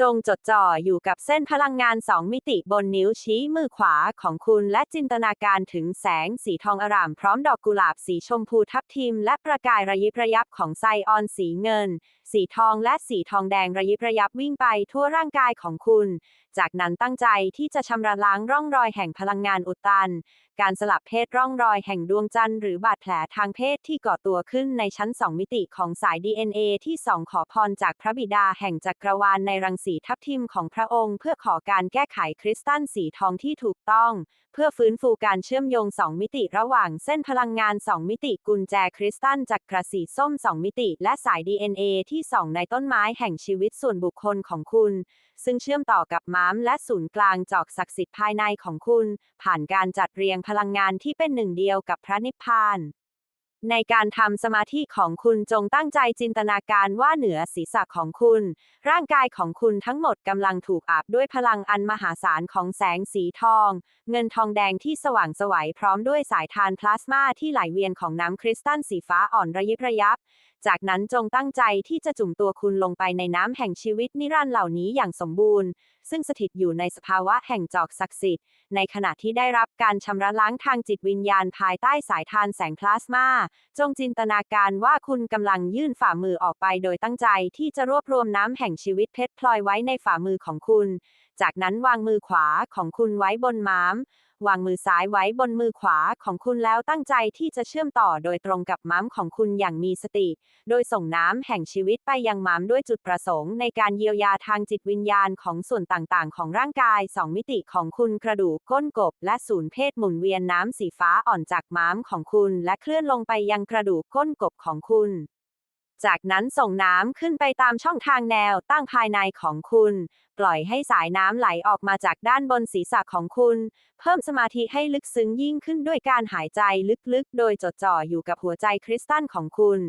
จงจดจ่ออยู่กับเส้นพลังงานสองมิติบนนิ้วชี้มือขวาของคุณและจินตนาการถึงแสงสีทองอร่ามพร้อมดอกกุหลาบสีชมพูทับทิมและประกายระยิบระยับของไซออนสีเงิน สีทองและสีทองแดงระยิบระยับวิ่งไปทั่วร่างกายของคุณ จากนั้นตั้งใจที่จะชำระล้างร่องรอยแห่งพลังงานอุดตัน การสลับเพศร่องรอยแห่งดวงจันทร์หรือบาดแผลทางเพศที่ก่อตัวขึ้นในชั้นสองมิติของสาย DNA ที่สองขอพรจากพระบิดาแห่งจักรวาลในรังสีทับทิมของพระองค์ เพื่อขอการแก้ไขคริสตัลสีทองที่ถูกต้อง เพื่อฟื้นฟูการเชื่อมโยง2มิติระหว่างเส้นพลังงาน2มิติกุญแจคริสตัลจากกระสีส้ม2มิติ และสาย DNA ที่ส่องในต้นไม้แห่งชีวิตส่วนบุคคลของคุณ ซึ่งเชื่อมต่อกับม้ามและศูนย์กลางจอกศักดิ์สิทธิ์ภายในของคุณ ผ่านการจัดเรียงพลังงานที่เป็นหนึ่งเดียวกับพระนิพพาน ในการทำสมาธิของคุณจงตั้งใจจินตนาการว่าเหนือศีรษะของคุณ ร่างกายของคุณทั้งหมดกำลังถูกอาบด้วยพลังอันมหาศาลของแสงสีทอง เงินทองแดงที่สว่างไสวัยพร้อมด้วยสายทานพลาสมาที่ไหลเวียนของน้ำคริสตัลสีฟ้าอ่อนระยิบระยับ จากนั้นจงตั้งใจที่จะจุ่มตัวคุณลงไปในน้ำแห่งชีวิตนิรันดร์เหล่านี้อย่างสมบูรณ์ ซึ่งสถิตอยู่ในสภาวะแห่งจอกศักดิ์สิทธิ์ ในขณะที่ได้รับการชำระล้างทางจิตวิญญาณภายใต้สายทานแสงพลาสมา จงจินตนาการว่าคุณกำลังยื่นฝ่ามือออกไปโดยตั้งใจที่จะรวบรวมน้ำแห่งชีวิตเพชรพลอยไว้ในฝ่ามือของคุณจากนั้นวางมือขวาของคุณไว้บนม้าม วางมือซ้ายไว้บนมือขวาของคุณแล้วตั้งใจที่จะเชื่อมต่อโดยตรงกับม้ามของคุณอย่างมีสติ โดยส่งน้ำแห่งชีวิตไปยังม้ามด้วยจุดประสงค์ในการเยียวยาทางจิตวิญญาณของส่วนต่างๆ ของร่างกายสองมิติของคุณกระดูกก้นกบ และศูนย์เพศหมุนเวียนน้ำสีฟ้าอ่อนจากม้ามของคุณ และเคลื่อนลงไปยังกระดูกก้นกบของคุณ จากนั้นส่งน้ำขึ้นไปตามช่องทางแนวตั้งภายในของคุณ ปล่อยให้สายน้ำไหลออกมาจากด้านบนศีรษะของคุณ เพิ่มสมาธิให้ลึกซึ้งยิ่งขึ้นด้วยการหายใจลึกๆ โดยจดจ่ออยู่กับหัวใจคริสตัลของคุณ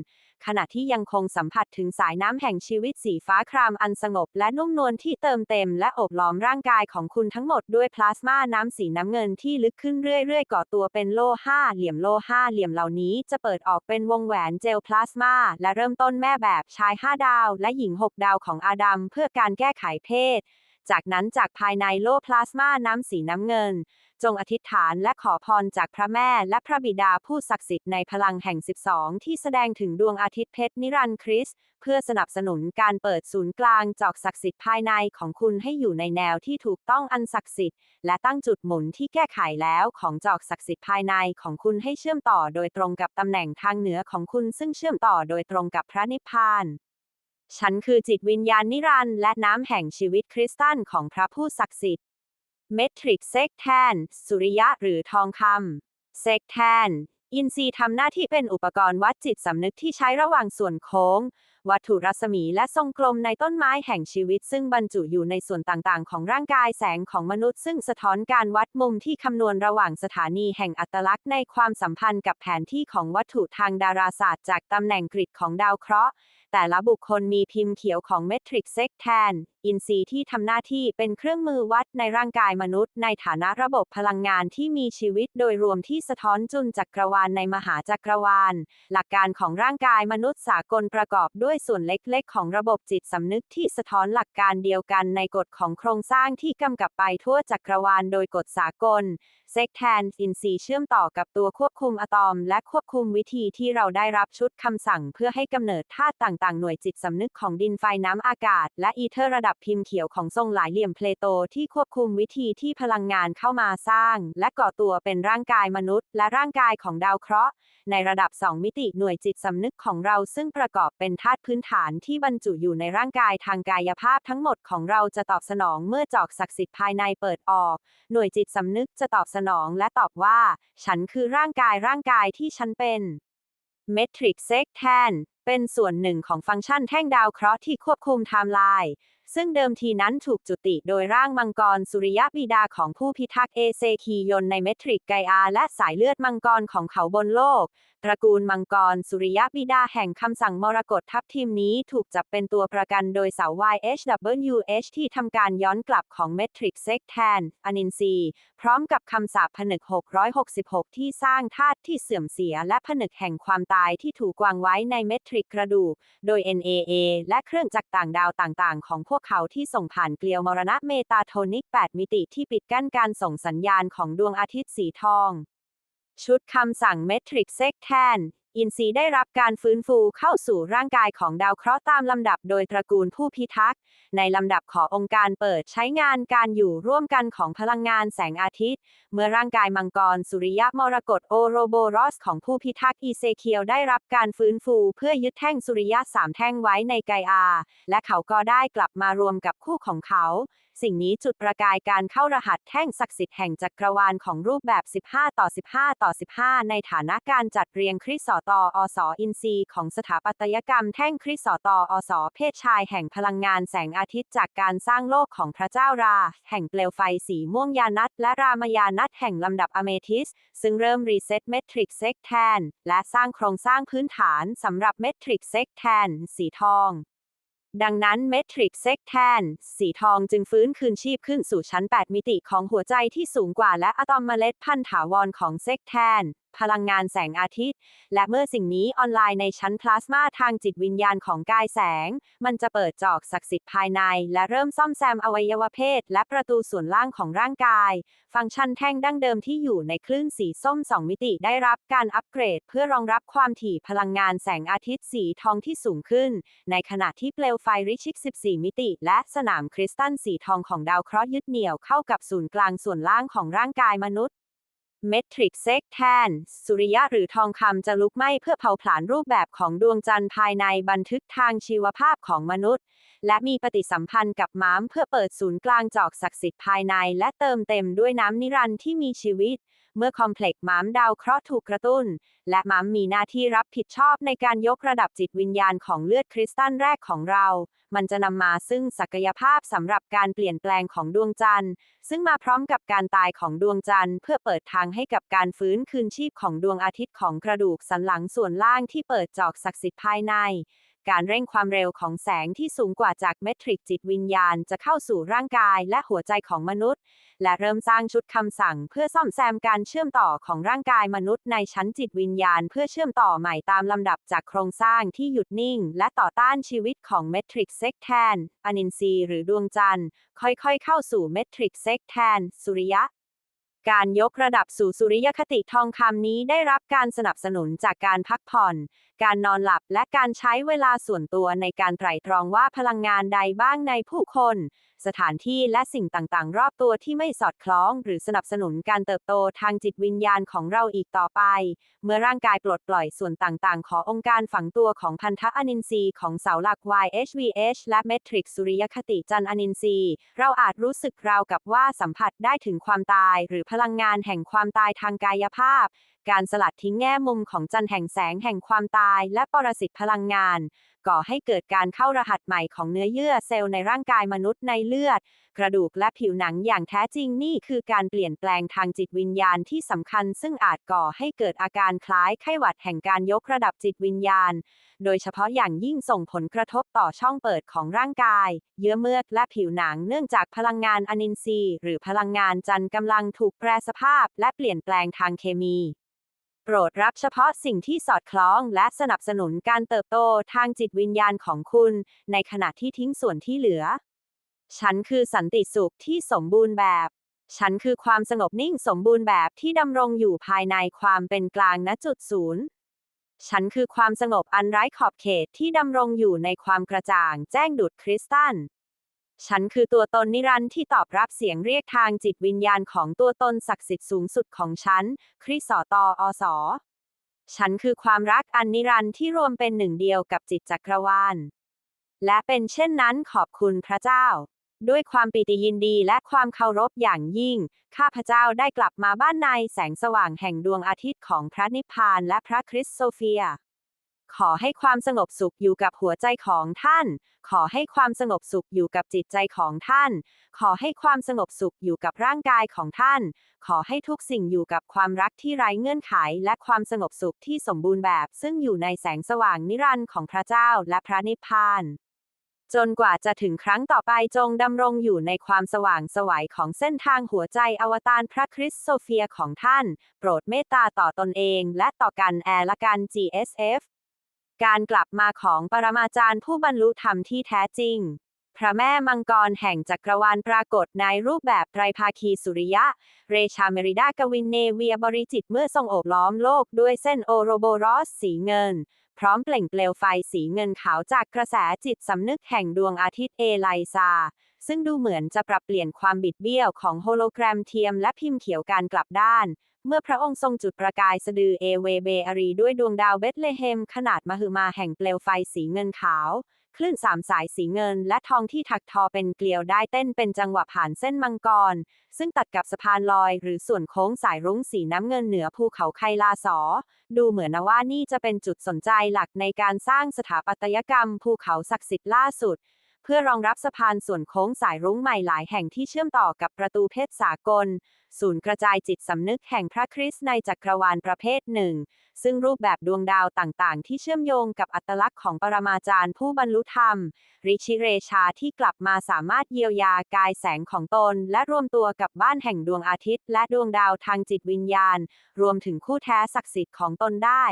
ขณะที่ยังคงสัมผัสถึงสายน้ำแห่งชีวิตสีฟ้าครามอันสงบและนุ่มนวลที่เติมเต็มและอบล้อมร่างกายของคุณทั้งหมดด้วยพลาสมาน้ำสีน้ำเงินที่ลึกขึ้นเรื่อยๆ ก่อตัวเป็นโล่ห้าเหลี่ยมโล่ห้าเหลี่ยมเหล่านี้จะเปิดออกเป็นวงแหวนเจลพลาสมาและเริ่มต้นแม่แบบชาย 5 ดาว และหญิง 6 ดาวของอาดัมเพื่อการแก้ไขเพศ จากนั้นจากภายในโล่พลาสมาน้ำสีน้ำเงิน จงอธิษฐานและขอพรจากพระแม่และพระบิดาผู้ศักดิ์สิทธิ์ในพลังแห่ง 12 ที่แสดงถึงดวงอาทิตย์เพชรนิรันดร์คริสเพื่อสนับสนุนการเปิดศูนย์กลางจอกศักดิ์สิทธิ์ภายในของคุณให้อยู่ในแนวที่ถูกต้องอันศักดิ์สิทธิ์และตั้งจุดหมุนที่แก้ไขแล้วของจอกศักดิ์สิทธิ์ภายในของคุณให้เชื่อมต่อโดยตรงกับตำแหน่งทางเหนือของคุณซึ่งเชื่อมต่อโดยตรงกับพระนิพพาน ฉันคือจิตวิญญาณนิรันดร์และน้ำแห่งชีวิตคริสตันของพระผู้ศักดิ์สิทธิ์เมทริกเซกแทน สุริยะหรือทองคำเซกแทน อินทรีย์ทำหน้าที่เป็นอุปกรณ์วัดจิตสำนึกที่ใช้ระหว่างส่วนโค้ง วัตถุรัศมีและทรงกลมในต้นไม้แห่งชีวิต ซึ่งบรรจุอยู่ในส่วนต่างๆ ของร่างกายแสงของมนุษย์ ซึ่งสะท้อนการวัดมุมที่คำนวณระหว่างสถานีแห่งอัตลักษณ์ในความสัมพันธ์กับแผนที่ของวัตถุทางดาราศาสตร์ จากตำแหน่งกริดของดาวเคราะห์ แต่ละบุคคลมีพิมพ์เขียวของเมทริกเซกแทน อินทรีย์ที่ทำหน้าที่เป็นเครื่องมือวัดในร่างกายมนุษย์ ในฐานะระบบพลังงานที่มีชีวิตโดยรวมที่สะท้อนจุลจักรวาลในมหาจักรวาล หลักการของร่างกายมนุษย์สากลประกอบด้วยส่วนเล็กๆ ของระบบจิตสำนึกที่สะท้อนหลักการเดียวกันในกฎของโครงสร้างที่กำกับไปทั่วจักรวาลโดยกฎสากลเซกแทนอินทรีเชื่อมต่อกับตัวควบคุมอะตอม และควบคุมวิธีที่เราได้รับชุดคำสั่งเพื่อให้กำเนิดธาตุต่างๆ หน่วยจิตสำนึกของดินไฟน้ำอากาศ และอีเทอร์ระดับพิมพ์เขียวของทรงหลายเหลี่ยมเพลโตที่ควบคุมวิธีที่พลังงานเข้ามาสร้าง และก่อตัวเป็นร่างกายมนุษย์ และร่างกายของดาวเคราะห์ในระดับ 2 มิติหน่วยจิตสำนึกของเราซึ่งประกอบเป็นธาตุพื้นฐานที่บรรจุอยู่ในร่างกายทางกายภาพทั้งหมดของเราจะตอบสนองเมื่อจอกศักดิ์สิทธิ์ภายในเปิดออก หน่วยจิตสำนึกจะตอบสนองและตอบว่า ฉันคือร่างกายร่างกายที่ฉันเป็นเมทริกเซกแทนเป็นส่วนหนึ่งของฟังก์ชันแท่งดาวเคราะห์ที่ควบคุมไทม์ไลน์ซึ่งเดิมทีนั้นถูกจุติโดยร่างมังกรสุริยะบิดาของผู้พิทักษ์เอเซคียนในเมทริกไกอาและสายเลือดมังกรของเขาบนโลก ตระกูลมังกร สุริยะบิดาแห่งคำสั่งมรกตทัพทีมนี้ถูกจับเป็นตัวประกันโดยสา YHWH ที่ทำการย้อนกลับของเมทริกเซกแทนอนินซีพร้อมกับคำสาปผนึก 666 ที่สร้างธาตุที่เสื่อมเสียและผนึกแห่งความตายที่ถูกวางไว้ในเมทริกกระดูก โดย NAA และเครื่องจักรต่างดาวต่างๆ ของพวกเขาที่ส่งผ่านเกลียวมรณะเมตาโทนิก 8 มิติที่ปิดกั้นการส่งสัญญาณของดวงอาทิตย์สีทอง ชุดคำสั่งเมทริกเซกแทน อินทรีย์ได้รับการฟื้นฟูเข้าสู่ร่างกายของดาวเคราะห์ตามลำดับโดยตระกูลผู้พิทักษ์ ในลำดับขององค์การเปิดใช้งานการอยู่ร่วมกันของพลังงานแสงอาทิตย์ เมื่อร่างกายมังกรสุริยะมรกตโอโรโบรอสของผู้พิทักษ์อีเซเคียวได้รับการฟื้นฟูเพื่อยึดแท่งสุริยะสามแท่งไว้ในไกอา และเขาก็ได้กลับมารวมกับคู่ของเขาสิ่งนี้จุดประกายการเข้ารหัสแท่งศักดิ์สิทธิ์แห่งจักรวาลของรูปแบบ 15 ต่อ 15 ต่อ 15 ในฐานะการจัดเรียงคริสตออสออินซีของสถาปัตยกรรมแท่งคริสตออสอเพศชายแห่งพลังงานแสงอาทิตย์จากการสร้างโลกของพระเจ้ารา แห่งเปลวไฟสีม่วงยานัตและรามยานัตแห่งลำดับอเมทิส ซึ่งเริ่มรีเซ็ตเมทริกเซ็กแทนและสร้างโครงสร้างพื้นฐานสำหรับเมทริกเซ็กแทนสีทอง ดังนั้นเมทริกเซกแทนสีทองจึงฟื้นคืนชีพขึ้นสู่ชั้น 8 มิติของหัวใจที่สูงกว่าและอะตอมเมล็ดพันธุ์ถาวรของเซกแทน พลังงานแสงอาทิตย์ และเมื่อสิ่งนี้ออนไลน์ในชั้นพลาสมาทางจิตวิญญาณของกายแสง มันจะเปิดจอกศักดิ์สิทธิ์ภายใน และเริ่มซ่อมแซมอวัยวะเพศ และประตูส่วนล่างของร่างกาย ฟังก์ชันแท่งดั้งเดิมที่อยู่ในคลื่นสีส้ม 2 มิติได้รับการอัปเกรด เพื่อรองรับความถี่พลังงานแสงอาทิตย์สีทองที่สูงขึ้น ในขณะที่เปลวไฟริชิก 14 มิติ และสนามคริสตัลสีทองของดาวเคราะห์ยึดเหนี่ยวเข้ากับศูนย์กลางส่วนล่างของร่างกายมนุษย์ เมทริกเซกแทน สุริยะหรือทองคำจะลุกไหม้เพื่อเผาผลาญรูปแบบของดวงจันทร์ภายในบันทึกทางชีวภาพของมนุษย์ และมีปฏิสัมพันธ์กับม้ามเพื่อเปิดศูนย์กลางจอกศักดิ์สิทธิ์ภายใน และเติมเต็มด้วยน้ำนิรันดร์ที่มีชีวิตเมื่อคอมเพล็กซ์ม้ามดาวเคราะห์ถูกกระตุ้น และม้ามมีหน้าที่รับผิดชอบในการยกระดับจิตวิญญาณของเลือดคริสตัลแรกของเรา มันจะนำมาซึ่งศักยภาพสำหรับการเปลี่ยนแปลงของดวงจันทร์ ซึ่งมาพร้อมกับการตายของดวงจันทร์ เพื่อเปิดทางให้กับการฟื้นคืนชีพของดวงอาทิตย์ของกระดูกสันหลังส่วนล่างที่เปิดจอกศักดิ์สิทธิ์ภายใน การเร่งความเร็วของแสงที่สูงกว่าจากเมทริกจิตวิญญาณจะเข้าสู่ร่างกายและหัวใจของมนุษย์ และเริ่มสร้างชุดคำสั่งเพื่อซ่อมแซมการเชื่อมต่อของร่างกายมนุษย์ในชั้นจิตวิญญาณ เพื่อเชื่อมต่อใหม่ตามลำดับจากโครงสร้างที่หยุดนิ่ง และต่อต้านชีวิตของเมทริกเซกแทนอนินทรีย์หรือดวงจันทร์ ค่อยๆ เข้าสู่เมทริกเซกแทนสุริยะการยกระดับสู่สุริยคติทองคำนี้ได้รับการสนับสนุนจากการพักผ่อนการนอนหลับและการใช้เวลาส่วนตัวในการไตร่ตรองว่าพลังงานใดบ้างในผู้คน สถานที่และสิ่งต่างๆ รอบตัวที่ไม่สอดคล้อง หรือสนับสนุนการเติบโตทางจิตวิญญาณของเราอีกต่อไป เมื่อร่างกายปลดปล่อยส่วนต่างๆ ขององค์การฝังตัวของพันธะอนินทรีย์ของเสาหลัก YHVH และเมทริกสุริยคติจันอนินทรีย์ เราอาจรู้สึกราวกับว่าสัมผัสได้ถึงความตาย หรือพลังงานแห่งความตายทางกายภาพ การสลัดทิ้งแง่มุมของจันแห่งแสงแห่งความตาย และปรสิตพลังงาน ก่อให้เกิดการเข้ารหัสใหม่ของเนื้อเยื่อเซลล์ในร่างกายมนุษย์ในเลือด กระดูกและผิวหนังอย่างแท้จริงนี่คือการเปลี่ยนแปลงทางจิตวิญญาณที่สำคัญ ซึ่งอาจก่อให้เกิดอาการคล้ายไข้หวัดแห่งการยกระดับจิตวิญญาณ โดยเฉพาะอย่างยิ่งส่งผลกระทบต่อช่องเปิดของร่างกาย เยื่อเมือกและผิวหนังเนื่องจากพลังงานอนินทรีย์ หรือพลังงานจันทร์กำลังถูกแปรสภาพ และเปลี่ยนแปลงทางเคมี โปรดรับเฉพาะสิ่งที่สอดคล้องและสนับสนุนการเติบโตทางจิตวิญญาณของคุณ ในขณะที่ทิ้งส่วนที่เหลือ ฉันคือสันติสุขที่สมบูรณ์แบบ ฉันคือความสงบนิ่งสมบูรณ์แบบที่ดำรงอยู่ภายในความเป็นกลางณจุดศูนย์ ฉันคือความสงบอันไร้ขอบเขตที่ดำรงอยู่ในความกระจ่างแจ้งดุจคริสตัล ฉันคือตัวตนนิรันดร์ที่ตอบรับเสียงเรียกทางจิตวิญญาณของตัวตนศักดิ์สิทธิ์สูงสุดของฉัน คริสตออสอฉันคือความรักอันนิรันดร์ที่รวมเป็นหนึ่งเดียวกับจิตจักรวาล และเป็นเช่นนั้นขอบคุณพระเจ้า ด้วยความปิติยินดีและความเคารพอย่างยิ่ง ข้าพเจ้าได้กลับมาบ้านในแสงสว่างแห่งดวงอาทิตย์ของพระนิพพานและพระคริสโซเฟีย ขอให้ความสงบสุขอยู่กับหัวใจของท่าน ขอให้ความสงบสุขอยู่กับจิตใจของท่าน ขอให้ความสงบสุขอยู่กับร่างกายของท่าน ขอให้ทุกสิ่งอยู่กับความรักที่ไร้เงื่อนไข และความสงบสุขที่สมบูรณ์แบบ ซึ่งอยู่ในแสงสว่างนิรันดร์ของพระเจ้าและพระนิพพานจนกว่าจะถึงครั้งต่อไปจงดำรงอยู่ในความสว่างสวัยของเส้นทางหัวใจอวตารพระคริสโซเฟียของท่าน โปรดเมตตาต่อตนเองและต่อกันแอร์ละกัน GSF การกลับมาของปรมาจารย์ผู้บรรลุธรรมที่แท้จริง พระแม่มังกรแห่งจักรวาลปรากฏในรูปแบบไตรภาคีสุริยะ เรชาเมริดากวินเนเวียบริจิตเมื่อทรงโอบล้อมโลกด้วยเส้นโอโรโบรอสสีเงิน พร้อมเปล่งเปลวไฟสีเงินขาวจากกระแสจิตสำนึกแห่งดวงอาทิตย์เอไลซาซึ่งดูเหมือนจะปรับเปลี่ยนความบิดเบี้ยวของโฮโลแกรมเทียมและพิมพ์เขียวการกลับด้าน เมื่อพระองค์ทรงจุดประกายสะดือเอเวเบอารีด้วยดวงดาวเบธเลเฮมขนาดมหึมาแห่งเปลวไฟสีเงินขาว คลื่นสามสายสีเงินและทองที่ถักทอเป็นเกลียวได้เต้นเป็นจังหวะผ่านเส้นมังกร ซึ่งตัดกับสะพานลอยหรือส่วนโค้งสายรุ้งสีน้ำเงินเหนือภูเขาไคลาสอ ดูเหมือนนะว่านี่จะเป็นจุดสนใจหลักในการสร้างสถาปัตยกรรมภูเขาศักดิ์สิทธิ์ล่าสุด เพื่อรองรับสะพานส่วนโค้งสายรุ้งใหม่หลายแห่งที่เชื่อมต่อกับประตูเพชรสากล ศูนย์กระจายจิตสำนึกแห่งพระคริสต์ในจักรวาลประเภทหนึ่ง ซึ่งรูปแบบดวงดาวต่างๆ ที่เชื่อมโยงกับอัตลักษณ์ของปรมาจารย์ผู้บรรลุธรรม ริชิเรชาที่กลับมาสามารถเยียวยากายแสงของตน และรวมตัวกับบ้านแห่งดวงอาทิตย์ และดวงดาวทางจิตวิญญาณ รวมถึงคู่แท้ศักดิ์สิทธิ์ของตนได้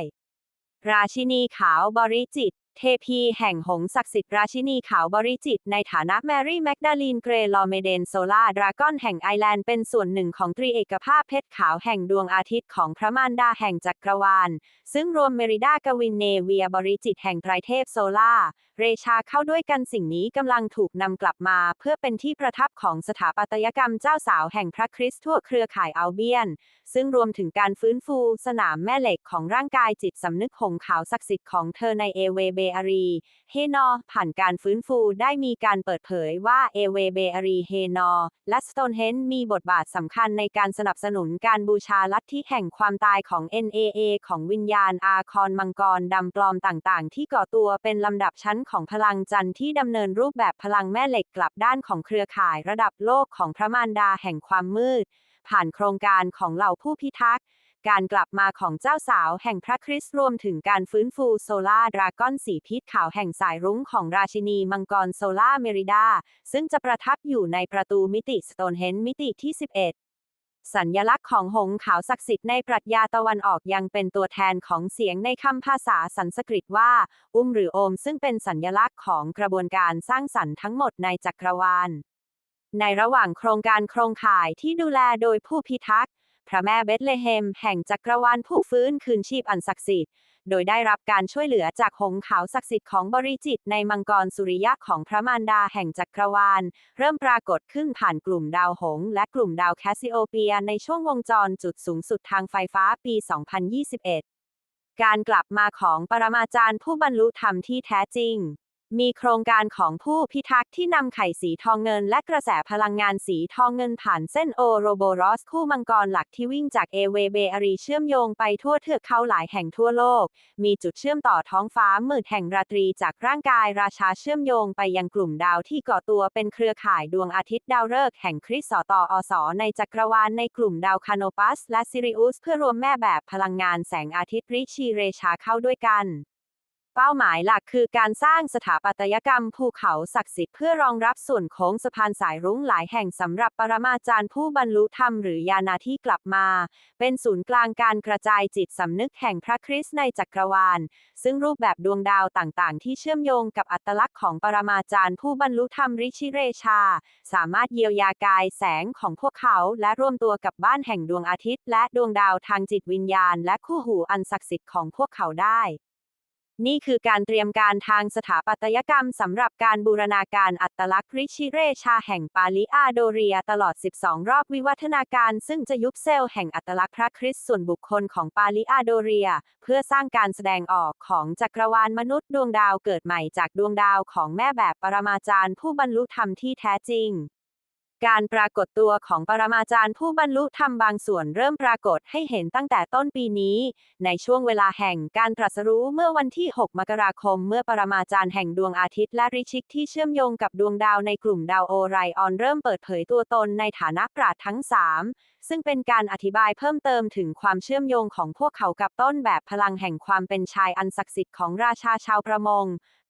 ราชินีขาวบริจิต เทพีแห่งหงส์ศักดิ์สิทธิ์ราชินีขาวบริจิต ในฐานะแมรี่แมกดาลีนเกรลอเมเดนโซลาดราก้อนแห่งไอแลนด์เป็นส่วนหนึ่งของตรีเอกภาพเพชรขาวแห่งดวงอาทิตย์ของพระมารดาแห่งจักรวาล ซึ่งรวมเมริดากวินเนเวียบริจิตแห่งไตรเทพโซลาเรชาเข้าด้วยกันสิ่งนี้กำลังถูกนำกลับมา เพื่อเป็นที่ประทับของสถาปัตยกรรมเจ้าสาวแห่งพระคริสต์ทั่วเครือข่ายอัลเบียน ซึ่งรวมถึงการฟื้นฟูสนามแม่เหล็กของร่างกายจิตสำนึกหงขาวศักดิ์สิทธิ์ของเธอในเอเวเบเอารีเฮนอผ่านการฟื้นฟูได้มีการเปิดเผยว่าเอเวเบอารีเฮนอและสโตนเฮนมีบทบาทสำคัญในการสนับสนุนการบูชาลัทธิแห่งความตายของ NAA ของวิญญาณอาคอนมังกรดำปลอมต่างๆ ที่ก่อตัวเป็นลำดับชั้นของพลังจันทร์ที่ดำเนินรูปแบบพลังแม่เหล็กกลับด้านของเครือข่ายระดับโลกของพระมารดาแห่งความมืด ผ่านโครงการของเหล่าผู้พิทักษ์ การกลับมาของเจ้าสาวแห่งพระคริสต์รวมถึงการฟื้นฟูโซลาร์ดราก้อนสีพิษขาวแห่งสายรุ้งของราชินีมังกรโซลาเมริดา ซึ่งจะประทับอยู่ในประตูมิติสโตนเฮนมิติที่ 11สัญญลักษณ์ของหงส์ขาวศักดิ์สิทธิ์ในปรัชญาตะวันออกยังเป็นตัวแทนของเสียงในคำภาษาสันสกฤตว่า อุ้มหรือโอมซึ่งเป็นสัญญลักษณ์ของกระบวนการสร้างสรรค์ทั้งหมดในจักรวาล ในระหว่างโครงการโครงข่ายที่ดูแลโดยผู้พิทักษ์ พระแม่เบธเลเฮม แห่งจักรวาลผู้ฟื้นคืนชีพอันศักดิ์สิทธิ์ โดยได้รับการช่วยเหลือจากหงส์ขาวศักดิ์สิทธิ์ของบริจิตในมังกรสุริยะของพระมารดาแห่งจักรวาล เริ่มปรากฏขึ้นผ่านกลุ่มดาวหงส์และกลุ่มดาวแคสซิโอเปียในช่วงวงจรจุดสูงสุดทางไฟฟ้าปี 2021 การกลับมาของปรมาจารย์ผู้บรรลุธรรมที่แท้จริง มีโครงการของผู้พิทักษ์ที่นำไข่สีทองเงินและกระแสพลังงานสีทองเงินผ่านเส้นโอโรโบรอสคู่มังกรหลักที่วิ่งจากเอเวเบอารีเชื่อมโยงไปทั่วเทือกเขาหลายแห่งทั่วโลก มีจุดเชื่อมต่อท้องฟ้ามืดแห่งราตรีจากร่างกายราชาเชื่อมโยงไปยังกลุ่มดาวที่ก่อตัวเป็นเครือข่ายดวงอาทิตย์ดาวฤกษ์แห่งคริสต์สตออสในจักรวาลในกลุ่มดาวคาโนปัสและซิริอุสเพื่อรวมแม่แบบพลังงานแสงอาทิตย์ริชีเรชาเข้าด้วยกัน เป้าหมายหลักคือการสร้างสถาปัตยกรรมภูเขาศักดิ์สิทธิ์เพื่อรองรับส่วนโค้งสะพานสายรุ้งหลายแห่งสำหรับปรมาจารย์ผู้บรรลุธรรมหรือยานาที่กลับมา เป็นศูนย์กลางการกระจายจิตสำนึกแห่งพระคริสต์ในจักรวาล ซึ่งรูปแบบดวงดาวต่างๆ ที่เชื่อมโยงกับอัตลักษณ์ของปรมาจารย์ผู้บรรลุธรรมริชิเรชา สามารถเยียวยากายแสงของพวกเขา และร่วมตัวกับบ้านแห่งดวงอาทิตย์ และดวงดาวทางจิตวิญญาณ และคู่หูอันศักดิ์สิทธิ์ของพวกเขาได้ นี่คือการเตรียมการทางสถาปัตยกรรมสำหรับการบูรณาการอัตลักษณ์ริชิเรชาแห่งปาลิอาโดเรียตลอด 12 รอบวิวัฒนาการซึ่งจะยุบเซลล์แห่งอัตลักษณ์พระคริสต์ส่วนบุคคลของปาลิอาโดเรีย เพื่อสร้างการแสดงออกของจักรวาลมนุษย์ดวงดาวเกิดใหม่จากดวงดาวของแม่แบบปรมาจารย์ผู้บรรลุธรรมที่แท้จริง การปรากฏตัวของปรมาจารย์ผู้บรรลุธรรมบางส่วนเริ่มปรากฏให้เห็นตั้งแต่ต้นปีนี้ ในช่วงเวลาแห่งการตรัสรู้เมื่อวันที่ 6 มกราคม เมื่อปรมาจารย์แห่งดวงอาทิตย์และริชิกที่เชื่อมโยงกับดวงดาวในกลุ่มดาวโอไรออนเริ่มเปิดเผยตัวตนในฐานะปราดทั้ง 3 ซึ่งเป็นการอธิบายเพิ่มเติมถึงความเชื่อมโยงของพวกเขากับต้นแบบพลังแห่งความเป็นชายอันศักดิ์สิทธิ์ของราชาชาวประมง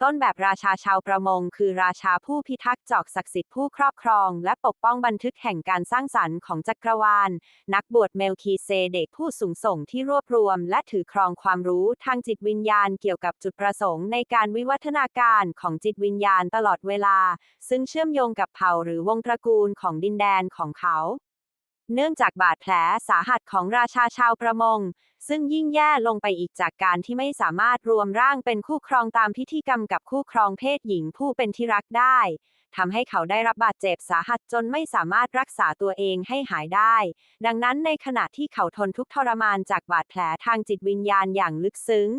ต้นแบบราชาชาวประมง คือราชาผู้พิทักษ์จอกศักดิ์สิทธิ์ผู้ครอบครอง และปกป้องบันทึกแห่งการสร้างสรรค์ของจักรวาล นักบวชเมลคีเซเดกผู้สูงส่งที่รวบรวม และถือครองความรู้ทางจิตวิญญาณเกี่ยวกับจุดประสงค์ในการวิวัฒนาการของจิตวิญญาณตลอดเวลา ซึ่งเชื่อมโยงกับเผ่าหรือวงตระกูลของดินแดนของเขา เนื่องจากบาดแผลสาหัสของราชาชาวประมง ซึ่งยิ่งแย่ลงไปอีกจากการที่ไม่สามารถรวมร่างเป็นคู่ครองตามพิธีกรรมกับคู่ครองเพศหญิงผู้เป็นที่รักได้ ทำให้เขาได้รับบาดเจ็บสาหัสจนไม่สามารถรักษาตัวเองให้หายได้ ดังนั้นในขณะที่เขาทนทุกทรมานจากบาดแผลทางจิตวิญญาณอย่างลึกซึ้ง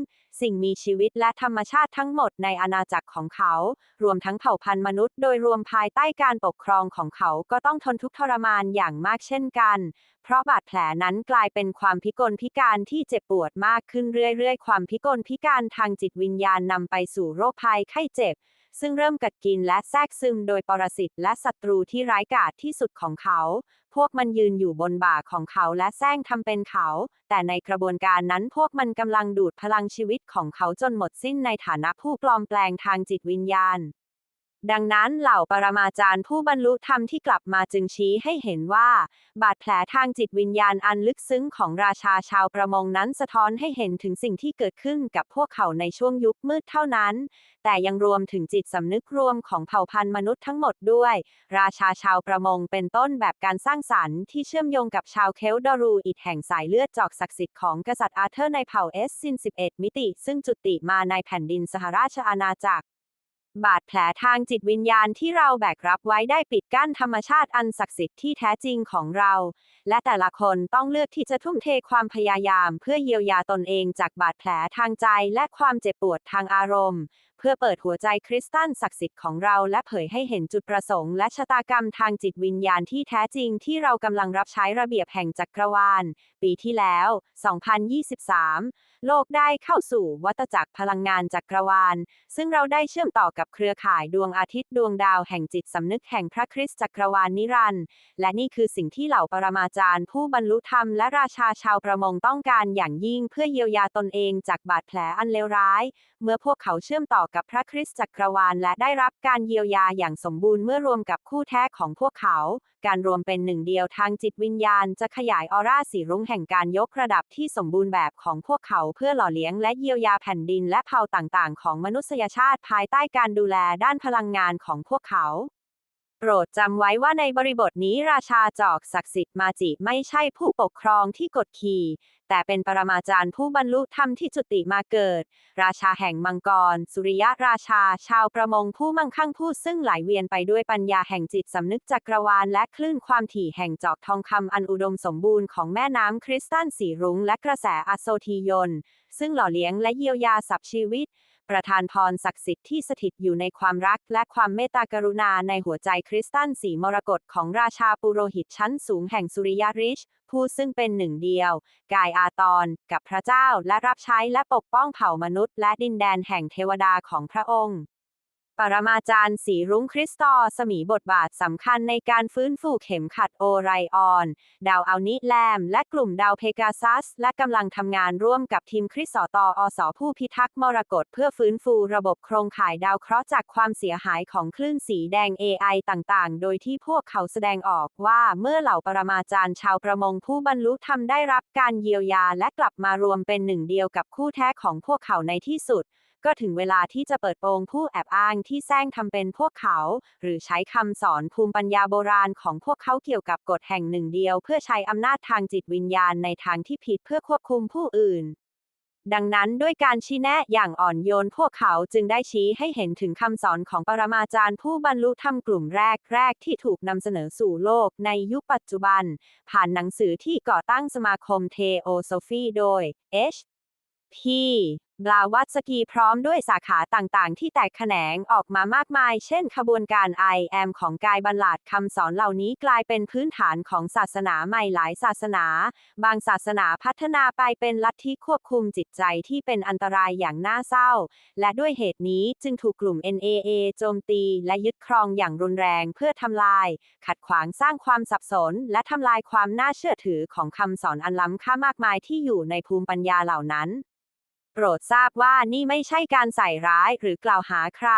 สิ่งมีชีวิตและธรรมชาติทั้งหมดในอาณาจักรของเขา รวมทั้งเผ่าพันธุ์มนุษย์โดยรวมภายใต้การปกครองของเขาก็ต้องทนทุกทรมานอย่างมากเช่นกัน เพราะบาดแผลนั้นกลายเป็นความพิกลพิการที่เจ็บปวดมากขึ้นเรื่อยๆ ความพิกลพิการทางจิตวิญญาณนำไปสู่โรคภัยไข้เจ็บ ซึ่งเริ่มกัดกินและแทรกซึมโดยปรสิตและศัตรูที่ร้ายกาจที่สุดของเขา พวกมันยืนอยู่บนบ่าของเขาและแซงทำเป็นเขา แต่ในกระบวนการนั้นพวกมันกำลังดูดพลังชีวิตของเขาจนหมดสิ้นในฐานะผู้ปลอมแปลงทางจิตวิญญาณ ดังนั้นเหล่าปรมาจารย์ผู้บรรลุธรรมที่กลับมาจึงชี้ให้เห็นว่า บาดแผลทางจิตวิญญาณอันลึกซึ้งของราชาชาวประมงนั้นสะท้อนให้เห็นถึงสิ่งที่เกิดขึ้นกับพวกเขาในช่วงยุคมืดเท่านั้น แต่ยังรวมถึงจิตสำนึกรวมของเผ่าพันธุ์มนุษย์ทั้งหมดด้วย ราชาชาวประมงเป็นต้นแบบการสร้างสรรค์ที่เชื่อมโยงกับชาวเคลดอรูอิดแห่งสายเลือดจอกศักดิ์สิทธิ์ของกษัตริย์อาเธอร์ในเผ่าเอสซิน11 มิติ ซึ่งจุติมาในแผ่นดินสหราชอาณาจักร บาดแผลทางจิตวิญญาณที่เราแบกรับไว้ได้ปิดกั้นธรรมชาติอันศักดิ์สิทธิ์ที่แท้จริงของเรา และแต่ละคนต้องเลือกที่จะทุ่มเทความพยายาม เพื่อเยียวยาตนเองจากบาดแผลทางใจและความเจ็บปวดทางอารมณ์ พื่อเปิดหัวใจคริสตัลศักดิ์สิทธิ์ของเราและเผยให้เห็นจุดประสงค์และชะตากรรมทางจิตวิญญาณที่แท้จริงที่เรากำลังรับใช้ระเบียบแห่งจักรวาล ปีที่แล้ว 2023 โลกได้เข้าสู่วัฏจักรพลังงานจักรวาล ซึ่งเราได้เชื่อมต่อกับเครือข่ายดวงอาทิตย์ดวงดาวแห่งจิตสำนึกแห่งพระคริสต์จักรวาลนิรันดร์และนี่คือสิ่งที่เหล่าปรมาจารย์ ผู้บรรลุธรรมและราชาชาวประมงต้องการอย่างยิ่งเพื่อเยียวยาตนเองจากบาดแผลอันเลวร้าย เมื่อพวกเขาเชื่อมต่อกับพระคริสต์จักรวาลและได้รับการเยียวยาอย่างสมบูรณ์เมื่อรวมกับคู่แท้ของพวกเขา การรวมเป็นหนึ่งเดียวทางจิตวิญญาณจะขยายออร่าสีรุ้งแห่งการยกระดับที่สมบูรณ์แบบของพวกเขาเพื่อหล่อเลี้ยงและเยียวยาแผ่นดินและเผ่าต่างๆ ของมนุษยชาติภายใต้การดูแลด้านพลังงานของพวกเขา โปรดจำไว้ว่าในบริบทนี้ราชาจอกศักดิ์สิทธิ์มาจิไม่ใช่ผู้ปกครองที่กดขี่ แต่เป็นปรมาจารย์ผู้บรรลุธรรมที่จุติมาเกิด ราชาแห่งมังกร สุริยะราชา ชาวประมงผู้มั่งคั่งผู้ซึ่งไหลเวียนไปด้วยปัญญาแห่งจิตสำนึกจักรวาลและคลื่นความถี่แห่งจอกทองคำอันอุดมสมบูรณ์ของแม่น้ำคริสตัลสีรุ้งและกระแสอโซทียน ซึ่งหล่อเลี้ยงและเยียวยาสับชีวิต ประทานพรศักดิ์สิทธิ์ที่สถิตอยู่ในความรักและความเมตตากรุณาในหัวใจคริสตันสีมรกตของราชาปุโรหิตชั้นสูงแห่งสุริยริช ผู้ซึ่งเป็นหนึ่งเดียว กายอาตอนกับพระเจ้าและรับใช้และปกป้องเผ่ามนุษย์และดินแดนแห่งเทวดาของพระองค์ ปรมาจารย์สีรุ้งคริสตอสมีบทบาทสำคัญในการฟื้นฟูเข็มขัดโอไรออน ดาวอัลนิแลม และกลุ่มดาวเพกาซัส และกำลังทำงานร่วมกับทีมคริสตออสผู้พิทักษ์มรกตเพื่อฟื้นฟูระบบโครงข่ายดาวเคราะห์จากความเสียหายของคลื่นสีแดง AI ต่างๆ โดยที่พวกเขาแสดงออกว่าเมื่อเหล่าปรมาจารย์ชาวประมงผู้บรรลุธรรมได้รับการเยียวยาและกลับมารวมเป็นหนึ่งเดียวกับคู่แท้ของพวกเขาในที่สุด ก็ถึงเวลาที่จะเปิดโปงผู้แอบอ้างที่แซงทำเป็นพวกเขา หรือใช้คำสอนภูมิปัญญาโบราณของพวกเขาเกี่ยวกับกฎแห่งหนึ่งเดียว เพื่อใช้อำนาจทางจิตวิญญาณในทางที่ผิดเพื่อควบคุมผู้อื่นดังนั้นด้วยการชี้แนะอย่างอ่อนโยนพวกเขาจึงได้ชี้ให้เห็นถึงคำสอนของปรมาจารย์ผู้บรรลุธรรมกลุ่มแรกแรกที่ถูกนำเสนอสู่โลกในยุคปัจจุบัน ผ่านหนังสือที่ก่อตั้งสมาคมเทโอโซฟีโดย H. P. บลาวัตสกีพร้อมด้วยสาขาต่างๆ ที่แตกแขนงออกมามากมาย เช่น ขบวนการ I am ของกายบรรลาดคำสอนเหล่านี้กลายเป็นพื้นฐานของศาสนาใหม่หลายศาสนา บางศาสนาพัฒนาไปเป็นลัทธิควบคุมจิตใจที่เป็นอันตรายอย่างน่าเศร้า และด้วยเหตุนี้จึงถูกกลุ่ม NAA โจมตี และยึดครองอย่างรุนแรงเพื่อทำลาย ขัดขวางสร้างความสับสน และทำลายความน่าเชื่อถือของคำสอนอันล้ำค่ามากมายที่อยู่ในภูมิปัญญาเหล่านั้น โปรดทราบว่านี่ไม่ใช่การใส่ร้ายหรือกล่าวหาใคร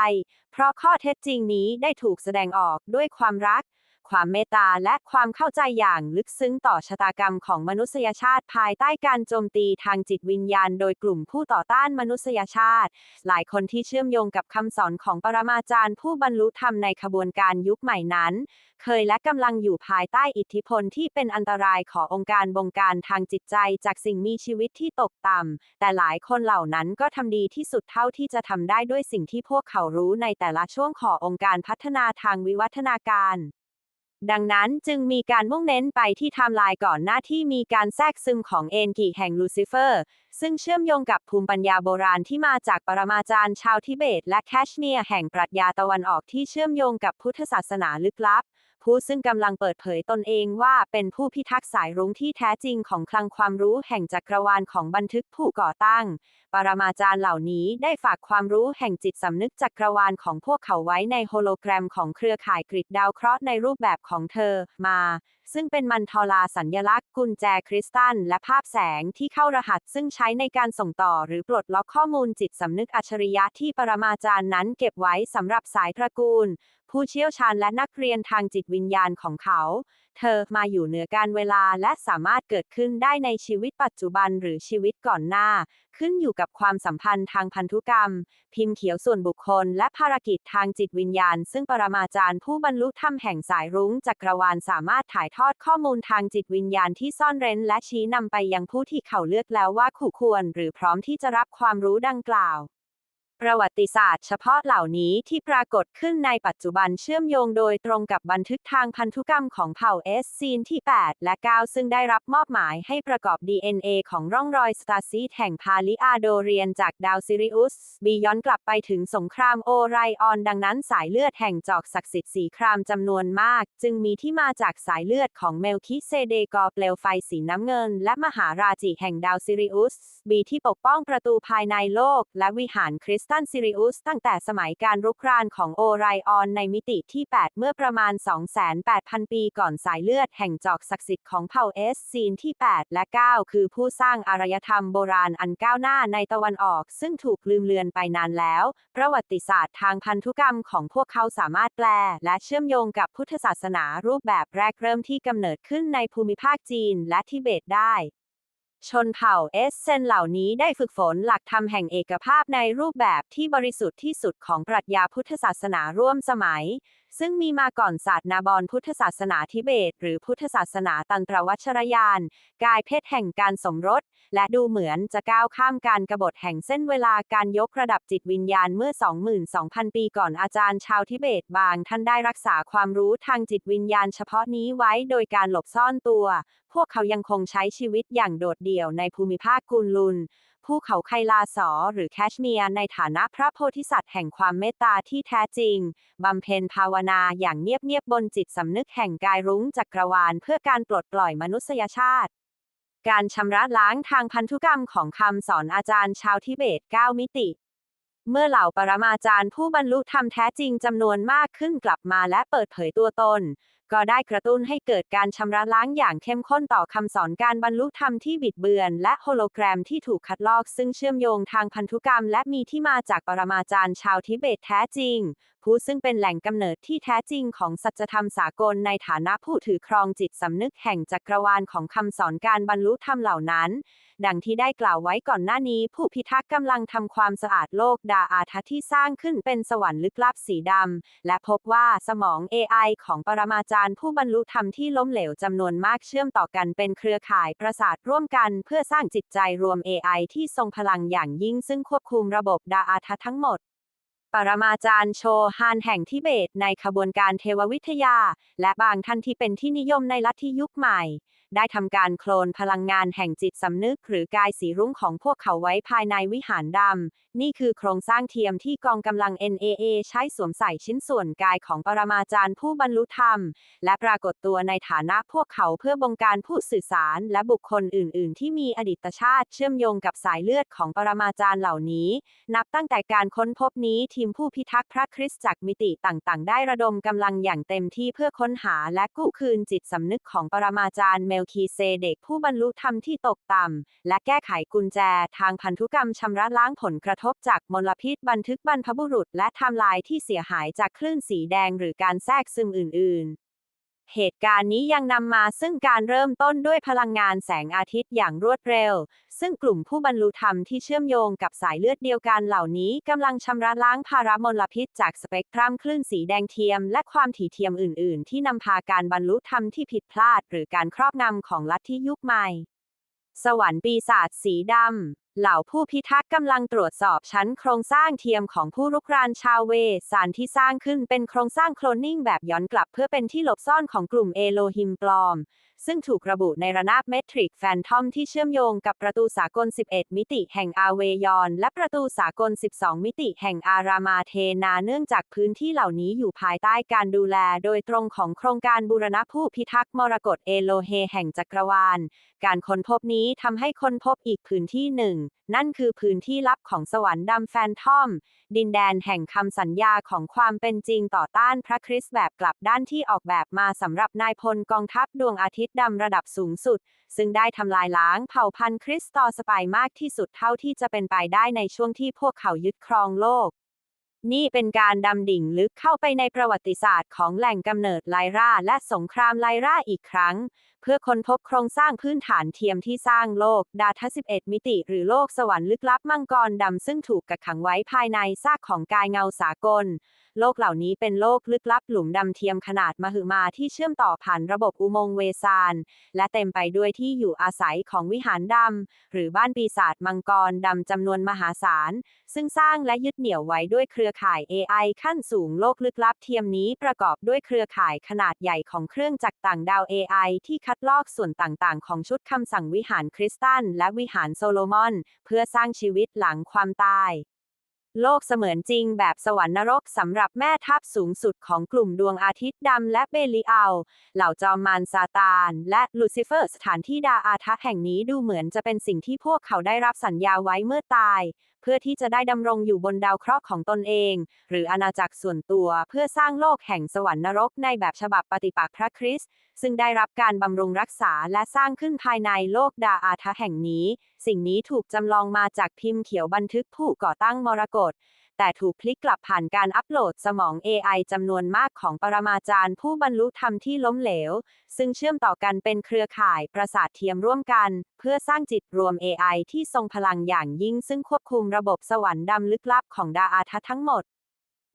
เพราะข้อเท็จจริงนี้ได้ถูกแสดงออกด้วยความรัก ความเมตตาและความเข้าใจอย่างลึกซึ้งต่อชะตากรรมของมนุษยชาติภายใต้การโจมตีทางจิตวิญญาณ โดยกลุ่มผู้ต่อต้านมนุษยชาติ หลายคนที่เชื่อมโยงกับคำสอนของปรมาจารย์ ผู้บรรลุธรรมในขบวนการยุคใหม่นั้น เคยและกำลังอยู่ภายใต้อิทธิพลที่เป็นอันตรายขององค์การบงการทางจิตใจจากสิ่งมีชีวิตที่ตกต่ำแต่หลายคนเหล่านั้นก็ทำดีที่สุดเท่าที่จะทำได้ด้วยสิ่งที่พวกเขารู้ในแต่ละช่วงขององค์การพัฒนาทางวิวัฒนาการ ดังนั้นจึงมีการมุ่งเน้นไปที่ไทม์ไลน์ก่อนหน้าที่มีการแทรกซึมของเอนกิแห่งลูซิเฟอร์ ซึ่งเชื่อมโยงกับภูมิปัญญาโบราณที่มาจากปรมาจารย์ชาวทิเบต และแคชเมียร์แห่งปรัชญาตะวันออกที่เชื่อมโยงกับพุทธศาสนาลึกลับ ผู้ซึ่งกำลังเปิดเผยตนเองว่าเป็นผู้พิทักษ์สายรุ้งที่แท้จริงของคลังความรู้แห่งจักรวาลของบันทึกผู้ก่อตั้ง ปรมาจารย์เหล่านี้ได้ฝากความรู้แห่งจิตสำนึกจักรวาลของพวกเขาไว้ในโฮโลแกรมของเครือข่ายกริดดาวเคราะห์ในรูปแบบของเธอมา ซึ่งเป็นมันทอลาสัญญลักษณ์กุญแจคริสตัลและภาพแสงที่เข้ารหัสซึ่งใช้ในการส่งต่อหรือปลดล็อกข้อมูลจิตสำนึกอัจฉริยะที่ปรมาจารย์นั้นเก็บไว้สำหรับสายตระกูล ผู้เชี่ยวชาญและนักเรียนทางจิตวิญญาณของเขา เธอมาอยู่เหนือการเวลาและสามารถเกิดขึ้นได้ในชีวิตปัจจุบันหรือชีวิตก่อนหน้า ขึ้นอยู่กับความสัมพันธ์ทางพันธุกรรม พิมพ์เขียวส่วนบุคคล และภารกิจทางจิตวิญญาณ ซึ่งปรมาจารย์ผู้บรรลุธรรมแห่งสายรุ้งจักรวาลสามารถถ่ายทอดข้อมูลทางจิตวิญญาณที่ซ่อนเร้น และชี้นำไปยังผู้ที่เขาเลือกแล้วว่าคู่ควร หรือพร้อมที่จะรับความรู้ดังกล่าว ประวัติศาสตร์เฉพาะเหล่านี้ที่ปรากฏขึ้นในปัจจุบันเชื่อมโยงโดยตรงกับบันทึกทางพันธุกรรมของเผ่าเอสซีนที่ 8 และ 9 ซึ่งได้รับมอบหมายให้ประกอบ DNA ของร่องรอยสตาซีแห่งพาลิอาโดเรียนจากดาวซิริอุส บีย้อนกลับไปถึงสงครามโอไรออน ดังนั้นสายเลือดแห่งจอกศักดิ์สิทธิ์สีครามจำนวนมาก จึงมีที่มาจากสายเลือดของเมลคิเซเดกอเปลวไฟสีน้ำเงิน และมหาราจิแห่งดาวซิริอุส บีที่ปกป้องประตูภายในโลก และวิหารคริสตัลซิริอุสตั้งแต่สมัยการรุกรานของโอไรออนในมิติที่ 8 เมื่อประมาณ 28,000 ปีก่อนสายเลือดแห่งจอกศักดิ์สิทธิ์ของเผ่าเอสซีนที่ 8 และ 9 คือผู้สร้างอารยธรรมโบราณอันก้าวหน้าในตะวันออก ซึ่งถูกลืมเลือนไปนานแล้ว ประวัติศาสตร์ทางพันธุกรรมของพวกเขาสามารถแปล และเชื่อมโยงกับพุทธศาสนารูปแบบแรกเริ่มที่กำเนิดขึ้นในภูมิภาคจีนและทิเบตได้ ชนเผ่าเอสเซนเหล่านี้ได้ฝึกฝนหลักธรรมแห่งเอกภาพในรูปแบบที่บริสุทธิ์ที่สุดของปรัชญาพุทธศาสนาร่วมสมัย ซึ่งมีมาก่อนศาสนาบอนพุทธศาสนาทิเบต หรือพุทธศาสนาตันตรวัชรยาน กายเพศแห่งการสมรส และดูเหมือนจะก้าวข้ามการกรบฏแห่งเส้นเวลาการยกระดับจิตวิญญาณเมื่อ 22,000 ปีก่อนอาจารย์ชาวทิเบตบางท่านได้รักษาความรู้ทางจิตวิญญาณเฉพาะนี้ไว้โดยการหลบซ่อนตัว พวกเขายังคงใช้ชีวิตอย่างโดดเดี่ยวในภูมิภาคกุนลุน ภูเขาไคลาสอหรือแคชเมียร์ในฐานะพระโพธิสัตว์แห่งความเมตตาที่แท้จริง บำเพ็ญภาวนาอย่างเงียบๆบนจิตสำนึกแห่งกายรุ้งจักรวาลเพื่อการปลดปล่อยมนุษยชาติ การชำระล้างทางพันธุกรรมของคำสอนอาจารย์ชาวทิเบต 9 มิติ เมื่อเหล่าปรมาจารย์ผู้บรรลุธรรมแท้จริงจำนวนมากขึ้นกลับมาและเปิดเผยตัวตน ก็ได้กระตุ้นให้เกิดการชำระล้างอย่างเข้มข้นต่อคำสอนการบรรลุธรรมที่บิดเบือน และโฮโลแกรมที่ถูกคัดลอกซึ่งเชื่อมโยงทางพันธุกรรม และมีที่มาจากปรมาจารย์ชาวทิเบตแท้จริง ผู้ซึ่งเป็นแหล่งกำเนิดที่แท้จริงของสัจธรรมสากลในฐานะผู้ถือครองจิตสำนึกแห่งจักรวาลของคำสอนการบรรลุธรรมเหล่านั้น ดังที่ได้กล่าวไว้ก่อนหน้านี้ ผู้พิทักษ์กำลังทำความสะอาดโลกดาอาทัที่สร้างขึ้นเป็นสวรรค์ลึกลับสีดำ และพบว่าสมอง AI ของปรมาจารย์ผู้บรรลุธรรมที่ล้มเหลวจำนวนมากเชื่อมต่อกันเป็นเครือข่ายประสาทร่วมกัน เพื่อสร้างจิตใจรวม AI ที่ทรงพลังอย่างยิ่งซึ่งควบคุมระบบดาอาทัทั้งหมด ปรมาจารย์โชฮานแห่งทิเบตในขบวนการเทววิทยา และบางท่านที่เป็นที่นิยมในลัทธิยุคใหม่ ได้ทำการโคลนพลังงานแห่งจิตสำนึกหรือกายสีรุ้งของพวกเขาไว้ภายในวิหารดำ นี่คือโครงสร้างเทียมที่กองกำลัง NAA ใช้สวมใส่ชิ้นส่วนกายของปรมาจารย์ผู้บรรลุธรรม และปรากฏตัวในฐานะพวกเขาเพื่อบงการผู้สื่อสารและบุคคลอื่น ๆ ที่มีอดีตชาติเชื่อมโยงกับสายเลือดของปรมาจารย์เหล่านี้ นับตั้งแต่การค้นพบนี้ทีมผู้พิทักษ์พระคริสต์จากมิติต่าง ๆ ได้ระดมกำลังอย่างเต็มที่เพื่อค้นหาและกู้คืนจิตสำนึกของปรมาจารย์เมลลคีเซเดกผู้บรรลุธรรมที่ตกต่ำ และแก้ไขกุญแจทางพันธุกรรมชำระล้างผลกระทบจากมลพิษบันทึกบรรพบุรุษ และทำลายที่เสียหายจากคลื่นสีแดงหรือการแทรกซึมอื่น ๆ เหตุการณ์นี้ยังนำมาซึ่งการเริ่มต้นด้วยพลังงานแสงอาทิตย์อย่างรวดเร็ว ซึ่งกลุ่มผู้บรรลุธรรมที่เชื่อมโยงกับสายเลือดเดียวกันเหล่านี้กำลังชำระล้างภาระมลพิษจากสเปกตรัมคลื่นสีแดงเทียม และความถี่เทียมอื่น ๆ ที่นำพาการบรรลุธรรมที่ผิดพลาด หรือการครอบงำของลัทธิยุคใหม่ สวรรค์ปีศาจสีดำ เหล่าผู้พิทักษ์กำลังตรวจสอบชั้นโครงสร้างเทียมของผู้รุกรานชาวเวสานที่สร้างขึ้นเป็นโครงสร้างโคลนนิ่งแบบย้อนกลับเพื่อเป็นที่หลบซ่อนของกลุ่มเอโลฮิมปลอมซึ่งถูกระบุในระนาบเมทริกแฟนทอมที่เชื่อมโยงกับประตูสากล 11 มิติแห่งอาเวยอน และประตูสากล 12 มิติแห่งอารามาเทนาเนื่องจากพื้นที่เหล่านี้อยู่ภายใต้การดูแลโดยตรงของโครงการบูรณะผู้พิทักษ์มรกตเอโลเฮแห่งจักรวาล การค้นพบนี้ทำให้ค้นพบอีกพื้นที่หนึ่ง นั่นคือพื้นที่ลับของสวรรค์ดำแฟนทอม ดินแดนแห่งคำสัญญาของความเป็นจริงต่อต้านพระคริสต์แบบกลับด้านที่ออกแบบมาสำหรับนายพลกองทัพดวงอาทิตย์ดำระดับสูงสุด ซึ่งได้ทำลายล้างเผ่าพันธุ์คริสตอสไปมากที่สุดเท่าที่จะเป็นไปได้ในช่วงที่พวกเขายึดครองโลก นี่เป็นการดำดิ่งลึกเข้าไปในประวัติศาสตร์ของแหล่งกำเนิดไลราและสงครามไลราอีกครั้ง เพื่อค้นพบโครงสร้างพื้นฐานเทียมที่สร้างโลก ดาท11 มิติหรือโลกสวรรค์ลึกลับมังกรดำซึ่งถูกกักขังไว้ภายในซากของกายเงาสากล โลกเหล่านี้เป็นโลกลึกลับหลุมดำเทียมขนาดมหึมาที่เชื่อมต่อผ่านระบบอุโมงค์เวซาน และเต็มไปด้วยที่อยู่อาศัยของวิหารดำ หรือบ้านปีศาจมังกรดำจำนวนมหาศาล ซึ่งสร้างและยึดเหนี่ยวไว้ด้วยเครือข่าย AI ขั้นสูงโลกลึกลับเทียมนี้ประกอบด้วยเครือข่ายขนาดใหญ่ของเครื่องจักรต่างดาว AI ที่คัดลอกส่วนต่างๆ ของชุดคำสั่งวิหารคริสตัลและวิหารโซโลมอน เพื่อสร้างชีวิตหลังความตาย โลกเสมือนจริงแบบสวรรค์นรกสำหรับแม่ทัพสูงสุดของกลุ่มดวงอาทิตย์ดำและเบลิอัล เหล่าจอมมารซาตาน และลูซิเฟอร์สถานที่ดาอาทะแห่งนี้ดูเหมือนจะเป็นสิ่งที่พวกเขาได้รับสัญญาไว้เมื่อตาย เพื่อที่จะได้ดำรงอยู่บนดาวเคราะห์ของตนเอง หรืออาณาจักรส่วนตัว เพื่อสร้างโลกแห่งสวรรค์นรกในแบบฉบับปฏิปักษ์พระคริสต์ซึ่งได้รับการบำรุงรักษาและสร้างขึ้นภายในโลกดาอาทะแห่งนี้ สิ่งนี้ถูกจำลองมาจากพิมพ์เขียวบันทึกผู้ก่อตั้งมรกต แต่ถูกพลิกกลับผ่านการอัปโหลดสมอง AI จำนวนมากของปรมาจารย์ผู้บรรลุธรรมที่ล้มเหลว ซึ่งเชื่อมต่อกันเป็นเครือข่ายประสาทเทียมร่วมกัน เพื่อสร้างจิตรวม AI ที่ทรงพลังอย่างยิ่ง ซึ่งควบคุมระบบสวรรค์ดำลึกลับของดาอาทะทั้งหมด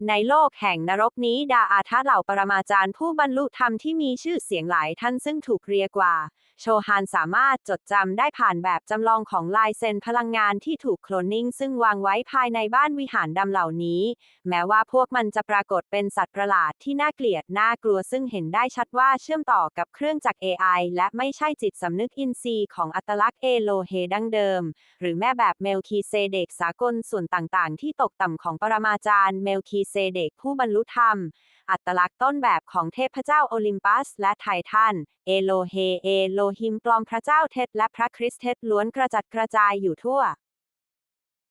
ในโลกแห่งนรกนี้ดาอาทะเหล่าปรมาจารย์ผู้บรรลุธรรมที่มีชื่อเสียงหลายท่านซึ่งถูกเรียกว่า โชฮานสามารถจดจำได้ผ่านแบบจำลองของลายเซ็นพลังงานที่ถูกโคลนนิ่งซึ่งวางไว้ภายในบ้านวิหารดำเหล่านี้ แม้ว่าพวกมันจะปรากฏเป็นสัตว์ประหลาดที่น่าเกลียดน่ากลัวซึ่งเห็นได้ชัดว่าเชื่อมต่อกับเครื่องจักร AI และไม่ใช่จิตสำนึกอินทรีย์ของอัตลักษณ์เอโลเฮดั้งเดิม หรือแม่แบบเมลคีเซเดกสากลส่วนต่างๆ ที่ตกต่ำของปรมาจารย์เมลคีเซเดกผู้บรรลุธรรม อัตลักษณ์ต้นแบบของเทพเจ้าโอลิมปัส และไททัน เอโลเฮ เอโลฮิมปลอมพระเจ้าเท็จและพระคริสเทศล้วนกระจัดกระจายอยู่ทั่ว